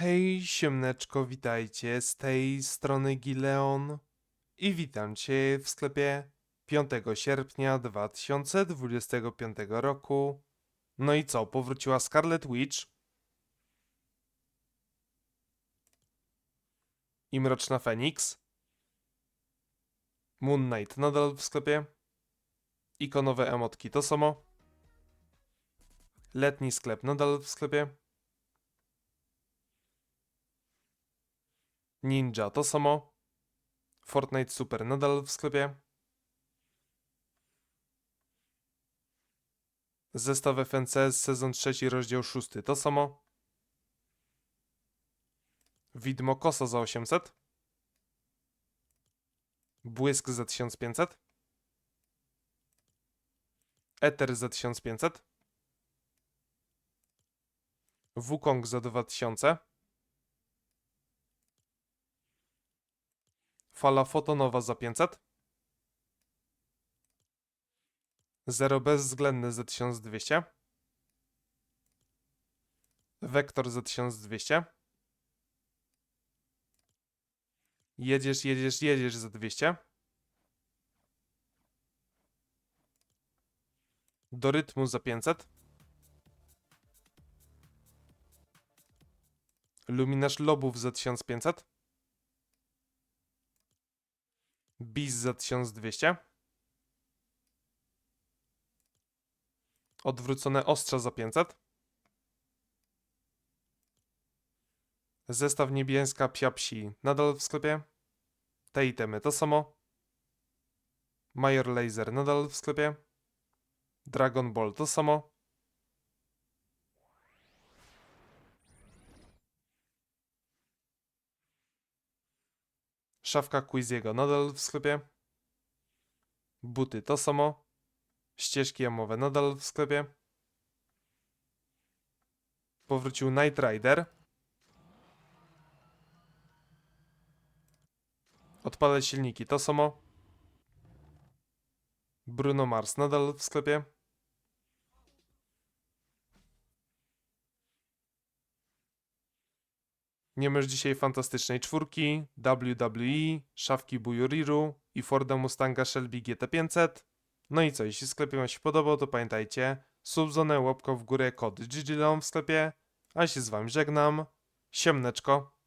Hej, siemneczko, witajcie, z tej strony Gileon i witam Cię w sklepie 5 sierpnia 2025 roku. No i co, powróciła Scarlet Witch i Mroczna Feniks. Moon Knight nadal w sklepie. Ikonowe emotki to samo. Letni sklep nadal w sklepie. Ninja to samo. Fortnite Super nadal w sklepie. Zestaw FNC sezon trzeci rozdział szósty to samo. Widmo Kosa za 800. Błysk za 1500. Ether za 1500. Wukong za 2000. Fala fotonowa za 500. Zero bezwzględny za 1200. Wektor za 1200. Jedziesz, jedziesz, jedziesz za 200. Do rytmu za 500. Luminarz lobów za 1500. Bis za 1200. Odwrócone ostrza za 500. Zestaw niebieska psia psi nadal w sklepie. Te itemy to samo. Major Laser nadal w sklepie. Dragon Ball to samo. Szafka Quiziego nadal w sklepie. Buty to samo. Ścieżki jamowe nadal w sklepie. Powrócił Night Rider. Odpalę silniki to samo. Bruno Mars nadal w sklepie. Nie masz dzisiaj fantastycznej czwórki, WWE, szafki Bujuriru i Forda Mustanga Shelby GT500. No i co, jeśli sklep Wam się podobał, to pamiętajcie, subzonę, łapkę w górę, kod GGLON w sklepie, a się z Wami żegnam. Siemneczko.